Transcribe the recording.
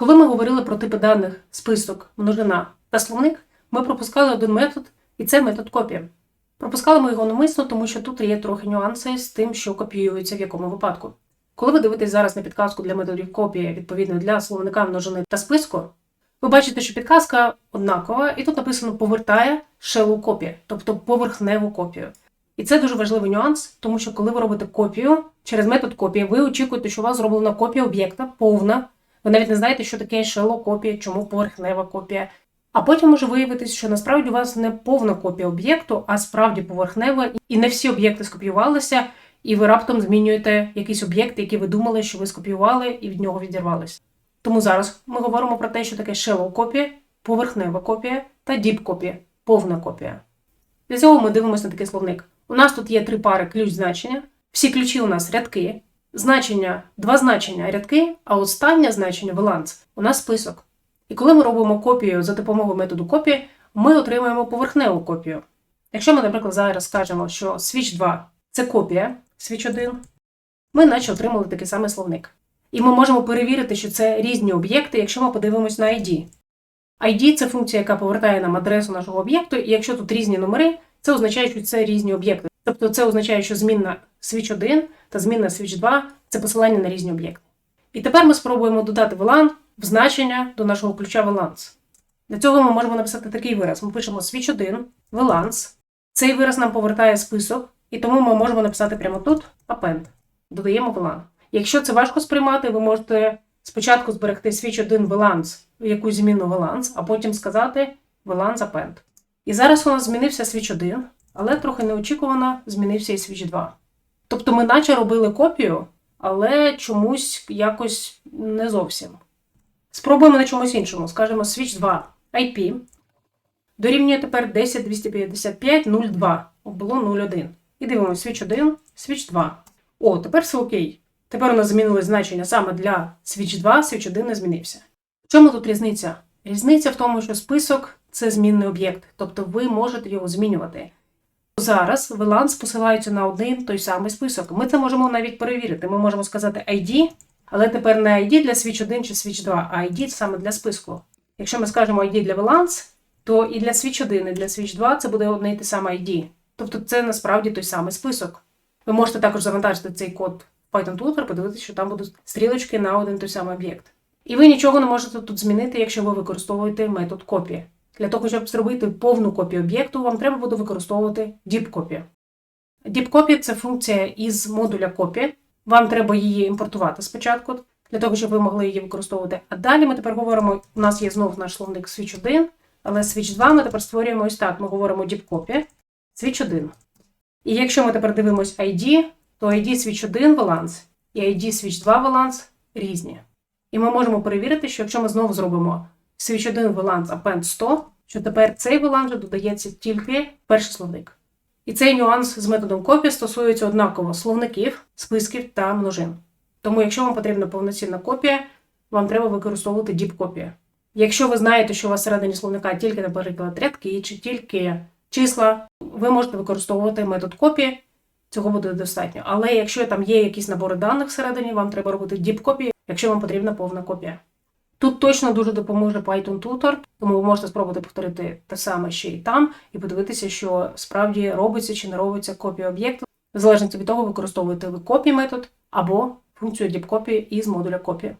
Коли ми говорили про типи даних список, множина та словник, ми пропускали один метод, і це метод копія. Пропускали ми його намисно, тому що тут є трохи нюанси з тим, що копіюється в якому випадку. Коли ви дивитесь зараз на підказку для методів копії, відповідно для словника множини та списку, ви бачите, що підказка однакова, і тут написано повертає shallow копія, тобто поверхневу копію. І це дуже важливий нюанс, тому що коли ви робите копію через метод копії, ви очікуєте, що у вас зроблена копія об'єкта повна. Ви навіть не знаєте, що таке shallow копія, чому поверхнева копія. А потім може виявитися, що насправді у вас не повна копія об'єкту, а справді поверхнева, і не всі об'єкти скопіювалися, і ви раптом змінюєте якийсь об'єкт, який ви думали, що ви скопіювали, і від нього відірвалися. Тому зараз ми говоримо про те, що таке shallow копія, поверхнева копія та deep копія, повна копія. Для цього ми дивимося на такий словник. У нас тут є три пари ключ значення. Всі ключі у нас рядки, значення, два значення рядки, а останнє значення баланс у нас список. І коли ми робимо копію за допомогою методу копії, ми отримуємо поверхневу копію. Якщо ми, наприклад, зараз скажемо, що switch 2 це копія switch 1, ми наче отримали такий самий словник. І ми можемо перевірити, що це різні об'єкти, якщо ми подивимось на ID. ID – це функція, яка повертає нам адресу нашого об'єкту, і якщо тут різні номери, це означає, що це різні об'єкти. Тобто це означає, що змінна switch 1 та змінна switch 2 це посилання на різні об'єкти. І тепер ми спробуємо додати VLAN в значення до нашого ключа VLANS. Для цього ми можемо написати такий вираз. Ми пишемо switch 1, VLANS. Цей вираз нам повертає список, і тому ми можемо написати прямо тут append. Додаємо VLAN. Якщо це важко сприймати, ви можете спочатку зберегти switch 1 VLANS в якусь зміну VLANS, а потім сказати VLANS append. І зараз у нас змінився switch 1, але трохи неочікувано змінився і switch 2. Тобто ми наче робили копію, але чомусь якось не зовсім. Спробуємо на чомусь іншому. Скажемо switch 2 IP. Дорівнює тепер 10.255.02. Було 0.1. І дивимося switch 1, switch 2. О, тепер все окей. Тепер у нас змінилось значення саме для switch 2, switch 1 не змінився. В чому тут різниця? Різниця в тому, що список це змінний об'єкт, тобто ви можете його змінювати. Зараз VLANS посилається на один той самий список. Ми це можемо навіть перевірити. Ми можемо сказати ID, але тепер не ID для switch 1 чи switch 2, а ID саме для списку. Якщо ми скажемо ID для VLANS, то і для switch 1, і для switch 2 це буде одне і те саме ID. Тобто це насправді той самий список. Ви можете також завантажити цей код в Python Tutor, подивитися, що там будуть стрілочки на один той самий об'єкт. І ви нічого не можете тут змінити, якщо ви використовуєте метод копії. Для того, щоб зробити повну копію об'єкту, вам треба буде використовувати deep-копію. Deep-копія – це функція із модуля копії. Вам треба її імпортувати спочатку, для того, щоб ви могли її використовувати. А далі ми тепер говоримо: у нас є знову наш словник switch 1, але switch 2 ми тепер створюємо ось так. Ми говоримо deep-копія, switch 1. І якщо ми тепер дивимося ID, то ID switch 1 баланс і ID switch 2 баланс різні. І ми можемо перевірити, що якщо ми знову зробимо switch 1 VLANS append 100, що тепер цей вже додається тільки перший словник. І цей нюанс з методом копії стосується однаково словників, списків та множин. Тому, якщо вам потрібна повноцінна копія, вам треба використовувати deep копію. Якщо ви знаєте, що у вас всередині словника тільки, наприклад, рядки чи тільки числа, ви можете використовувати метод копії, цього буде достатньо. Але якщо там є якісь набори даних всередині, вам треба робити deep копію, якщо вам потрібна повна копія. Тут точно дуже допоможе Python Tutor, тому ви можете спробувати повторити те саме ще й там, і подивитися, що справді робиться чи не робиться копія об'єкту. В залежності від того, використовуєте ви копі метод або функцію DeepCopy із модуля копії.